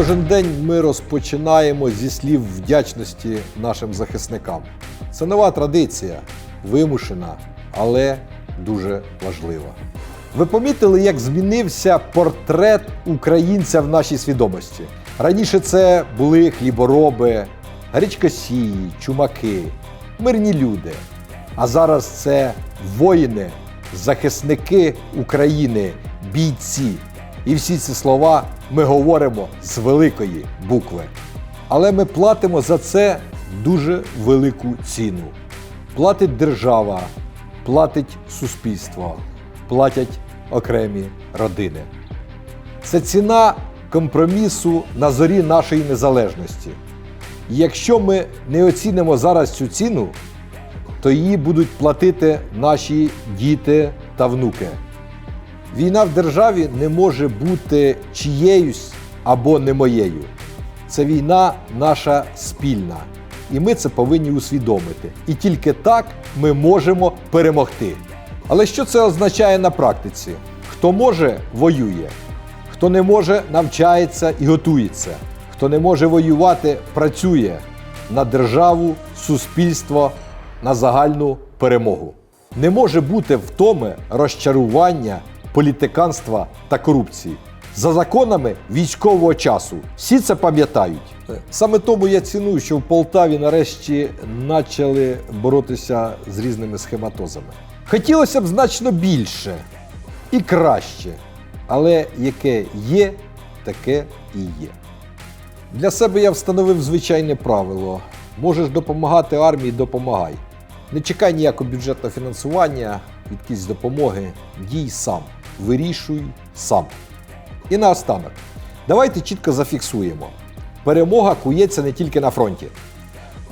Кожен день ми розпочинаємо зі слів вдячності нашим захисникам. Це нова традиція, вимушена, але дуже важлива. Ви помітили, як змінився портрет українця в нашій свідомості? Раніше це були хлібороби, гречкосії, чумаки, мирні люди. А зараз це воїни, захисники України, бійці. І всі ці слова ми говоримо з великої букви. Але ми платимо за це дуже велику ціну. Платить держава, платить суспільство, платять окремі родини. Це ціна компромісу на зорі нашої незалежності. І якщо ми не оцінимо зараз цю ціну, то її будуть платити наші діти та внуки. Війна в державі не може бути чиєюсь або не моєю. Це війна наша спільна. І ми це повинні усвідомити. І тільки так ми можемо перемогти. Але що це означає на практиці? Хто може, воює. Хто не може, навчається і готується. Хто не може воювати, працює на державу, суспільство, на загальну перемогу. Не може бути втоми розчарування, політиканства та корупції. За законами військового часу всі це пам'ятають. Саме тому я ціную, що в Полтаві нарешті почали боротися з різними схематозами. Хотілося б значно більше і краще, але яке є, таке і є. Для себе я встановив звичайне правило: можеш допомагати армії, допомагай. Не чекай ніякого бюджетного фінансування, якісь допомоги. Дій сам, вирішуй сам. І наостанок, давайте чітко зафіксуємо: перемога кується не тільки на фронті.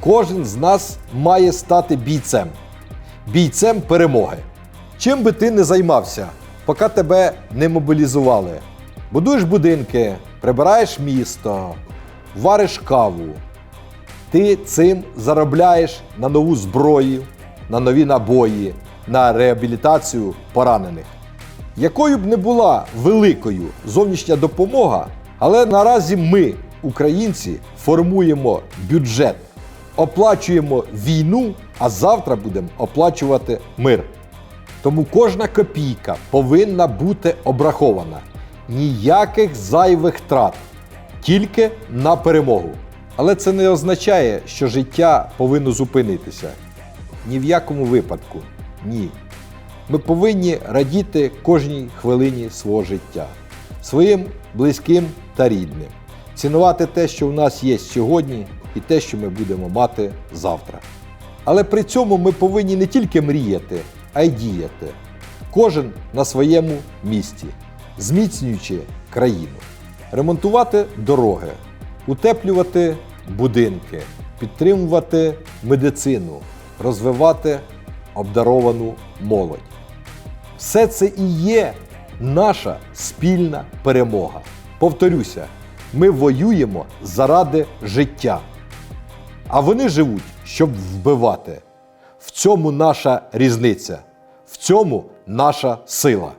Кожен з нас має стати бійцем, бійцем перемоги. Чим би ти не займався, поки тебе не мобілізували. Будуєш будинки, прибираєш місто, вариш каву. Ти цим заробляєш на нову зброю, на нові набої, на реабілітацію поранених. Якою б не була великою зовнішня допомога, але наразі ми, українці, формуємо бюджет, оплачуємо війну, а завтра будемо оплачувати мир. Тому кожна копійка повинна бути обрахована. Ніяких зайвих трат, тільки на перемогу. Але це не означає, що життя повинно зупинитися. Ні в якому випадку. Ні. Ми повинні радіти кожній хвилині свого життя, своїм близьким та рідним, цінувати те, що в нас є сьогодні, і те, що ми будемо мати завтра. Але при цьому ми повинні не тільки мріяти, а й діяти. Кожен на своєму місці, зміцнюючи країну, ремонтувати дороги, утеплювати будинки, підтримувати медицину, розвивати обдаровану молодь. Все це і є наша спільна перемога. Повторюся, ми воюємо заради життя. А вони живуть, щоб вбивати. В цьому наша різниця, в цьому наша сила.